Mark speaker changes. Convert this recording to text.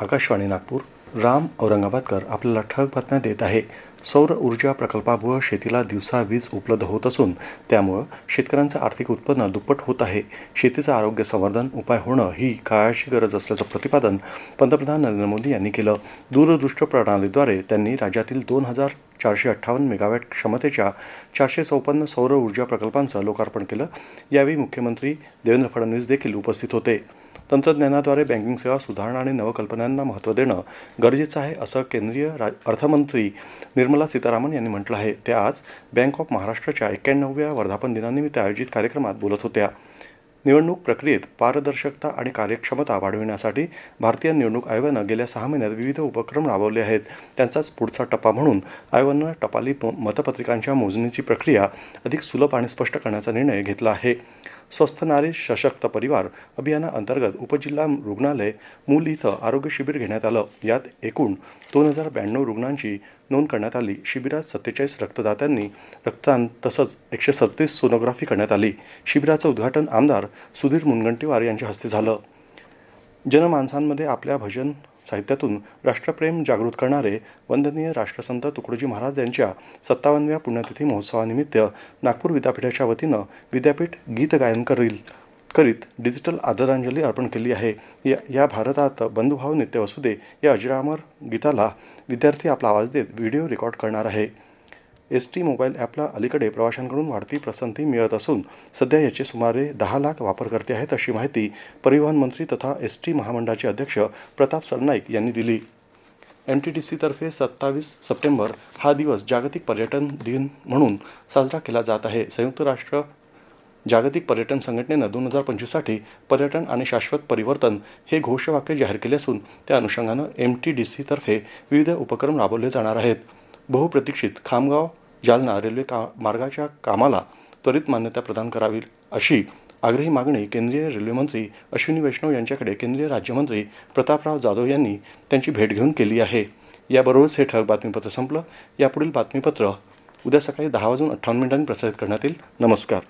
Speaker 1: आकाशवाणी नागपूर. राम औरंगाबादकर आपल्याला ठळक बातम्या देत आहे. सौर ऊर्जा प्रकल्पामुळे शेतीला दिवसा वीज उपलब्ध होत असून त्यामुळं शेतकऱ्यांचं आर्थिक उत्पन्न दुप्पट होत आहे. शेतीचं आरोग्य संवर्धन उपाय होणं ही काळाची गरज असल्याचं प्रतिपादन पंतप्रधान नरेंद्र मोदी यांनी केलं. दूरदृष्ट प्रणालीद्वारे त्यांनी राज्यातील दोन हजार चारशे अठ्ठावन्न मेगावॅट क्षमतेच्या चारशे चौपन्न सौर ऊर्जा प्रकल्पांचं लोकार्पण केलं. यावेळी मुख्यमंत्री देवेंद्र फडणवीस देखील उपस्थित होते. तंत्रज्ञानाद्वारे बँकिंग सेवा सुधारणा आणि नवकल्पनांना महत्त्व देणं गरजेचं आहे असं केंद्रीय रा अर्थमंत्री निर्मला सीतारामन यांनी म्हटलं आहे. त्या आज बँक ऑफ महाराष्ट्राच्या एक्क्याण्णवव्या वर्धापन दिनानिमित्त आयोजित कार्यक्रमात बोलत होत्या. निवडणूक प्रक्रियेत पारदर्शकता आणि कार्यक्षमता वाढविण्यासाठी भारतीय निवडणूक आयोगानं गेल्या सहा महिन्यात विविध उपक्रम राबवले आहेत. त्यांचाच पुढचा टप्पा म्हणून आयोगानं टपाली मतपत्रिकांच्या मोजणीची प्रक्रिया अधिक सुलभ आणि स्पष्ट करण्याचा निर्णय घेतला आहे. स्वस्थ नारी सशक्त परिवार अभियानाअंतर्गत उपजिल्हा रुग्णालय मूल इथं आरोग्य शिबिर घेण्यात आलं. यात एकूण दोन हजार ब्याण्णव रुग्णांची नोंद करण्यात आली. शिबिरात सत्तेचाळीस रक्तदात्यांनी रक्तदान तसंच एकशे सत्तीस सोनोग्राफी करण्यात आली. शिबिराचं उद्घाटन आमदार सुधीर मुनगंटीवार यांच्या हस्ते झालं. जनमानसांमध्ये आपल्या भजन साहित्यातून राष्ट्रप्रेम जागृत करणारे वंदनीय राष्ट्रसंत तुकडोजी महाराज यांच्या सत्तावन्नव्या पुण्यतिथी महोत्सवानिमित्त नागपूर विद्यापीठाच्या वतीनं विद्यापीठ गीत गायन करील करीत डिजिटल आदरांजली अर्पण केली आहे. या या भारतात बंधुभाव नित्य वसुदे या अजरामर गीताला विद्यार्थी आपला आवाज देत व्हिडिओ रेकॉर्ड करणार आहे. एस टी मोबाईल ॲपला अलीकडे प्रवाशांकडून वाढती पसंती मिळत असून सध्या याचे सुमारे दहा लाख वापरकर्ते आहेत अशी माहिती परिवहन मंत्री तथा एस टी महामंडळाचे अध्यक्ष प्रताप सरनाईक यांनी दिली. एम टी डी सीतर्फे सत्तावीस सप्टेंबर हा दिवस जागतिक पर्यटन दिन म्हणून साजरा केला जात आहे. संयुक्त राष्ट्र जागतिक पर्यटन संघटनेनं दोन हजार पंचवीससाठी पर्यटन आणि शाश्वत परिवर्तन हे घोषवाक्य जाहीर केले असून त्या अनुषंगानं एम टी डी सीतर्फे विविध उपक्रम राबवले जाणार आहेत. बहुप्रतीक्षित खामगाव जालना रेल्वे का मार्गाच्या कामाला त्वरित मान्यता प्रदान करावी अशी आग्रही मागणी केंद्रीय रेल्वेमंत्री अश्विनी वैष्णव यांच्याकडे केंद्रीय राज्यमंत्री प्रतापराव जाधव यांनी त्यांची भेट घेऊन केली आहे. याबरोबरच हे ठळक बातमीपत्र संपलं. यापुढील बातमीपत्र उद्या सकाळी दहा वाजून अठ्ठावन्न मिनिटांनी प्रसारित करण्यात येईल. नमस्कार.